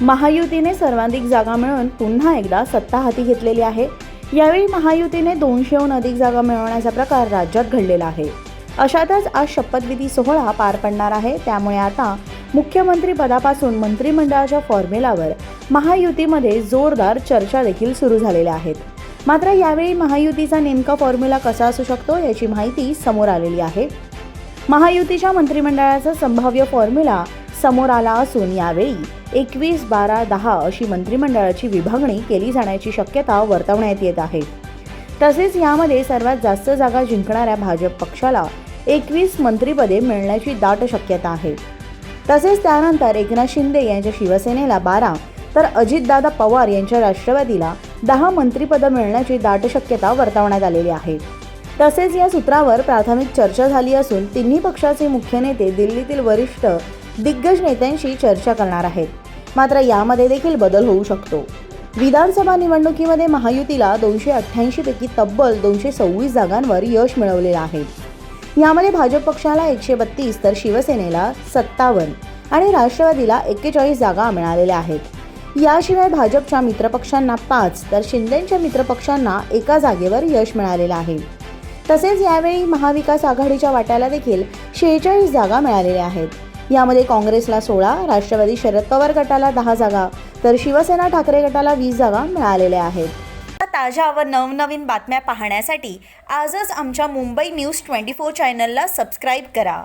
महायुतीने सर्वाधिक जागा मिळवून पुन्हा एकदा सत्ता हाती घेतलेली आहे. यावेळी महायुतीने दोनशेहून अधिक जागा मिळवण्याचा प्रकार राज्यात घडलेला आहे. अशातच आज शपथविधी सोहळा पार पडणार आहे. त्यामुळे आता मुख्यमंत्री पदापासून मंत्रिमंडळाच्या फॉर्म्युलावर महायुतीमध्ये जोरदार चर्चा देखील सुरू झालेल्या आहेत. मात्र यावेळी महायुतीचा नेमका फॉर्म्युला कसा असू शकतो याची माहिती समोर आलेली आहे. महायुतीच्या मंत्रिमंडळाचा संभाव्य फॉर्म्युला समोर आला असून यावेळी एकवीस बारा दहा अशी मंत्रिमंडळाची विभागणी केली जाण्याची शक्यता वर्तवण्यात येत आहे. तसेच यामध्ये सर्वात जास्त जागा जिंकणाऱ्या भाजप पक्षाला एकवीस मंत्रिपदे मिळण्याची दाट शक्यता आहे. तसेच त्यानंतर एकनाथ शिंदे यांच्या शिवसेनेला बारा तर अजितदादा पवार यांच्या राष्ट्रवादीला दहा मंत्रिपदं मिळण्याची दाट शक्यता वर्तवण्यात आलेली आहे. तसेच या सूत्रावर प्राथमिक चर्चा झाली असून तिन्ही पक्षाचे मुख्य नेते दिल्लीतील वरिष्ठ दिग्गज नेत्यांशी चर्चा करणार आहेत. मात्र यामध्ये देखील बदल होऊ शकतो. विधानसभा निवडणुकीमध्ये महायुतीला दोनशे अठ्ठ्याऐंशीपैकी तब्बल दोनशे सव्वीस जागांवर यश मिळवलेलं आहे. यामध्ये भाजप पक्षाला एकशे बत्तीस तर शिवसेनेला सत्तावन्न आणि राष्ट्रवादीला एक्केचाळीस जागा मिळालेल्या आहेत. याशिवाय भाजपच्या मित्रपक्षांना पाच तर शिंदेच्या मित्रपक्षांना एका जागेवर यश मिळालेलं आहे. तसेच यावेळी महाविकास आघाडीच्या वाट्याला देखील शेहेचाळीस जागा मिळालेल्या आहेत. यामध्ये काँग्रेसला सोळा राष्ट्रवादी शरद पवार गटाला दहा जागा तर शिवसेना ठाकरे गटाला वीस जागा मिळालेल्या आहेत. ताज्या व नवनवीन बातम्या पाहण्यासाठी आजच आमच्या मुंबई न्यूज ट्वेंटी फोर चॅनलला सबस्क्राईब करा.